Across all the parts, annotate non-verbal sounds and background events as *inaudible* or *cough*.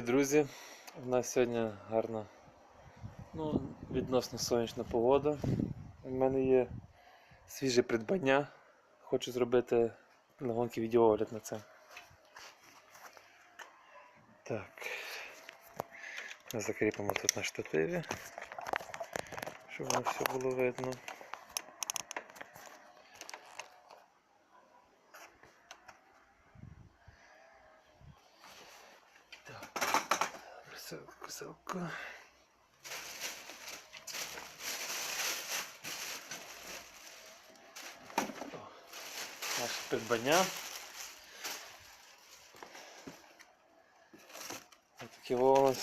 Привіт, друзі! У нас сьогодні гарна, ну, відносно сонячна погода. У мене є свіже придбання. Хочу зробити на гонки відеоогляд на це. Так. Закріпимо тут на штативі, щоб воно все було видно. Селку, селку. Наше придбання. Такий у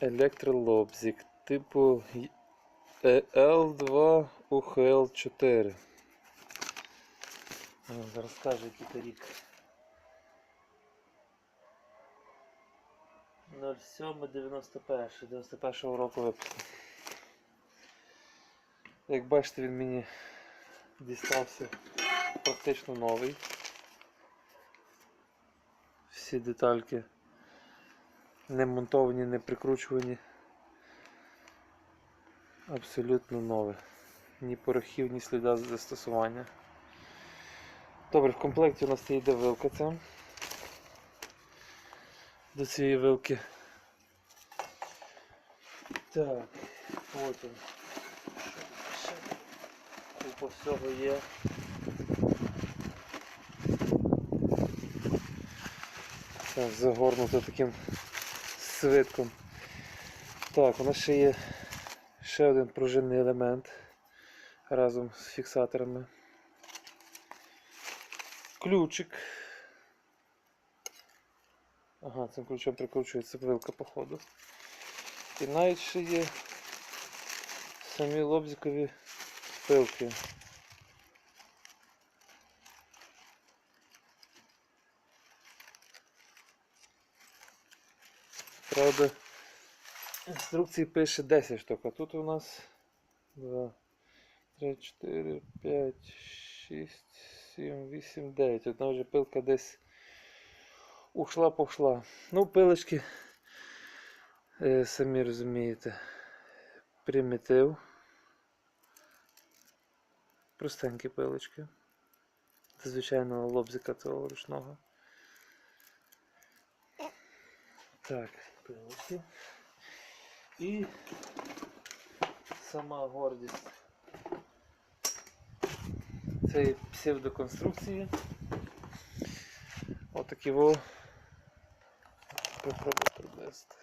електролобзик типу L2 UHL4. Зараз скажу, який рік. 0791 91 року випуску. Як бачите, він мені дістався практично новий. Всі детальки не монтовані, не прикручувані. Абсолютно нове. Ні порохів, ні сліда застосування. Добре, в комплекті у нас йде вилка ця до цієї вилки. Так. Що тут? Купа всього є. Так, загорнуто таким свитком. Так, у нас ще є ще один пружинний елемент разом з фіксаторами. Ключик. Ага, цим ключом прикручується вилка походу. І навіть ще є самі лобзикові пилки. Правда, інструкції пише 10 штук, а тут у нас 2, 3, 4, 5, 6, 7, 8, 9. Одна вже пилка десь ушла пошла. Ну, пилочки, е, самі розумієте, примітив. Простенькі пилочки. Це звичайно лобзика цього ручного. Так, пилочки. І сама гордість цієї псевдоконструкції. Отакі во попробую приблизити.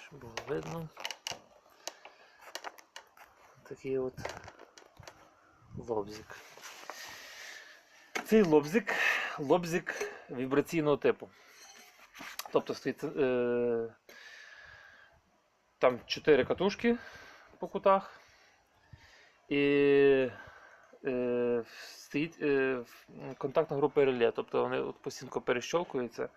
Щоб було видно. Такий от лобзик. Цей лобзик лобзик вібраційного типу. Тобто стоїть е, там 4 катушки по кутах і е, стоїть е, контактна група реле, тобто вони от постійно перещолкуються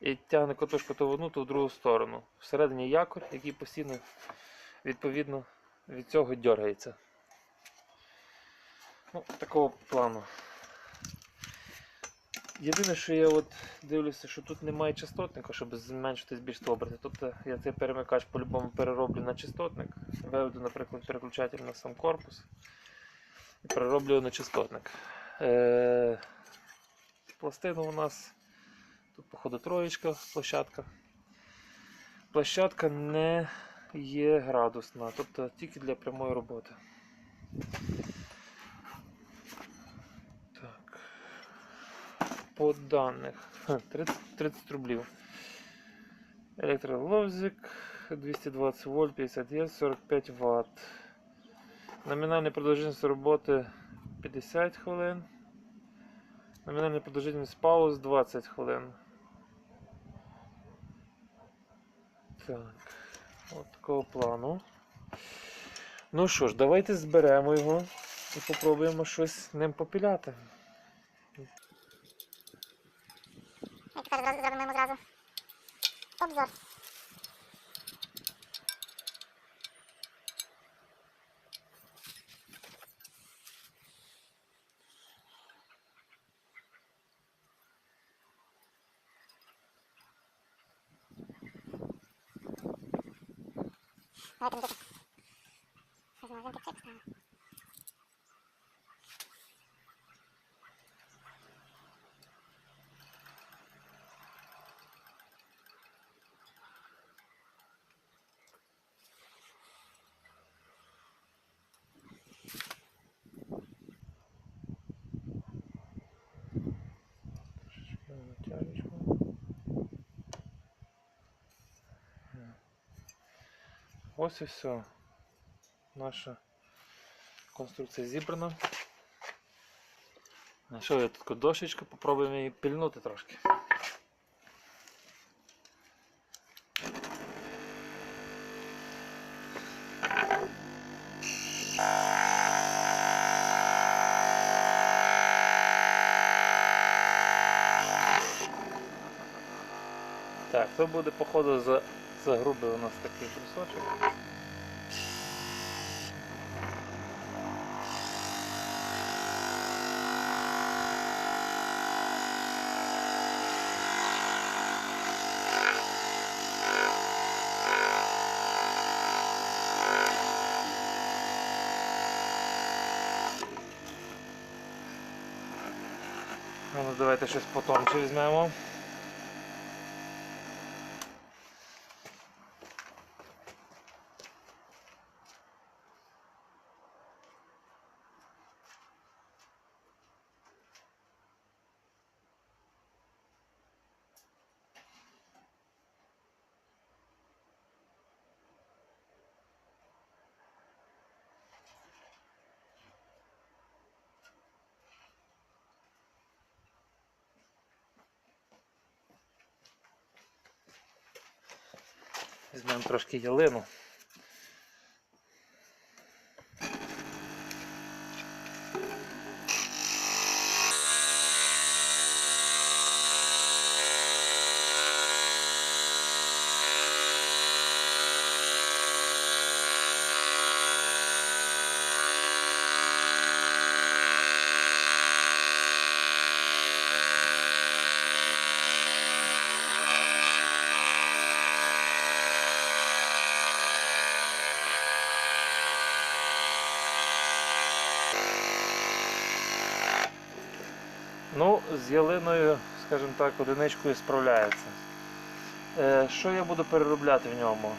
і тягне катушку то в одну, то в другу сторону. Всередині якорь, який постійно відповідно від цього дергається. Ну, Такого плану. Єдине, що я от дивлюся, що тут немає частотника, щоб зменшити збільшити оберти. Тобто я цей перемикач по-любому перероблю на частотник, виведу, наприклад, переключатель на сам корпус і перероблю на частотник. Е, Пластина у нас тут, походу, троєчка, площадка. Площадка не є градусна, тобто тільки для прямої роботи. Так. По даних. 30, 30 рублів. Електроловзик 220 вольт, 50 Гц, 45 Вт. Номінальна продовжительність роботи 50 хвилин. Номінальна продовжительність пауз 20 хвилин. Так, от такого плану. Ну що ж, давайте зберемо його і попробуємо щось ним попіляти. Тепер зробимо зразу обзор. Давайте не дити. Ось і все. Наша конструкція зібрана. Знайшов я таку дошечку, попробуємо її пільнути трошки. Так, то буде походу за, за грубий у нас такий брусочок. Ну, давайте щось потонче візьмемо. Візьмемо трошки ялину. Ну, з ялиною, скажімо так, одиничкою справляється. Е, що я буду переробляти в ньому?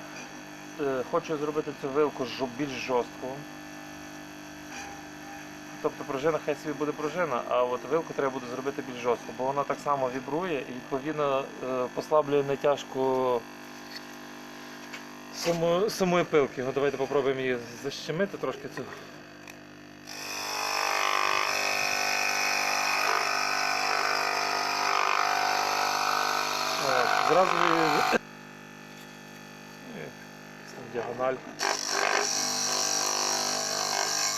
Е, хочу зробити цю вилку більш жорсткою. Тобто пружина хай собі буде пружина, а от вилку треба буде зробити більш жорстко, бо вона так само вібрує і відповідно е, послаблює натяжку самої, пилки. Ну, давайте попробуємо її защемити трошки цю. От, Зразу там діагональ.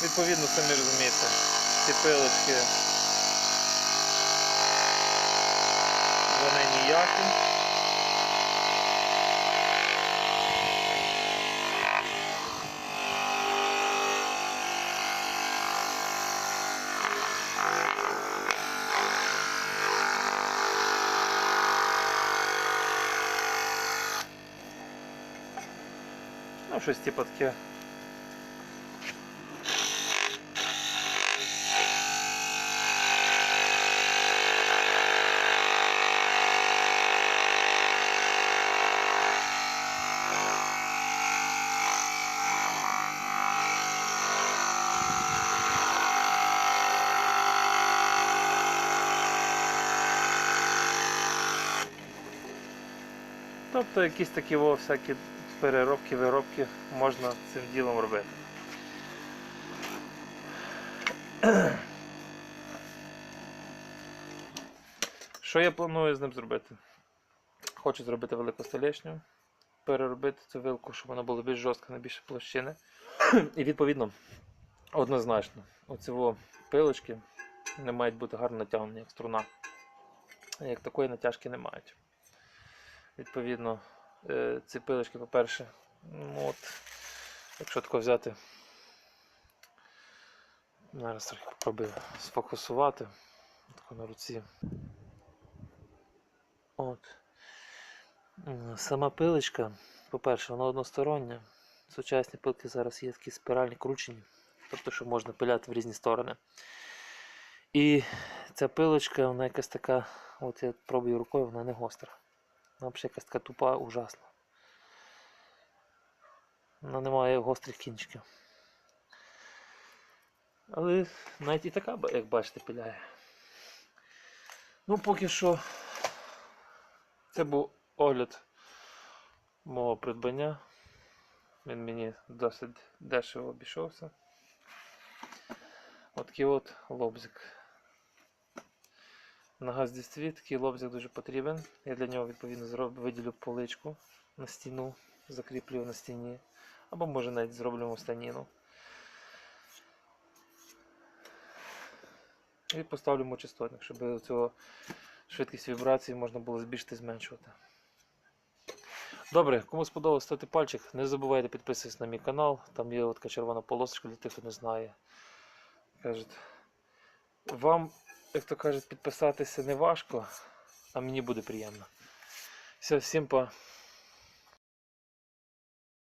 Відповідно, самі розумієте, ці пилочки вони ніякі. Ну, щось типу таке. Тобто якісь такі во, всякі переробки, виробки можна цим ділом робити. *clears throat* Що я планую з ним зробити? Хочу зробити велику столешню, переробити цю вилку, щоб вона була більш жорстка на більше площини. *clears throat* І відповідно, однозначно, оці пилочки не мають бути гарно натягнені, як струна. Як такої натяжки не мають. Відповідно, ці пилочки, по-перше, ну от, якщо тако взяти, зараз трохи попробую сфокусувати тако на руці. От. Сама пилочка, по-перше, вона одностороння. Сучасні пилки зараз є такі спіральні кручені, тобто, що можна пиляти в різні сторони. І ця пилочка, вона якась така, от я пробую рукою, вона не гостра. Взагалі якась тупа, ужасна. Вона не має гострих кінчиків. Але навіть і така, як бачите, пиляє. Ну, поки що це був огляд мого придбання. Він мені досить дешево обійшовся. Отакий от лобзик. На газдівстві такий лобзик дуже потрібен. Я для нього відповідно зроблю, виділю поличку на стіну, закріплю на стіні. Або може навіть зроблю станіну. І поставлю мочистотник, щоб цього швидкість вібрації можна було збільшити зменшувати. Добре, кому сподобалось, ставте пальчик. Не забувайте підписуватись на мій канал. Там є така червона полосочка для тих, хто не знає. Кажуть, вам, як то кажуть, підписатися не важко, а мені буде приємно. Все, всім па.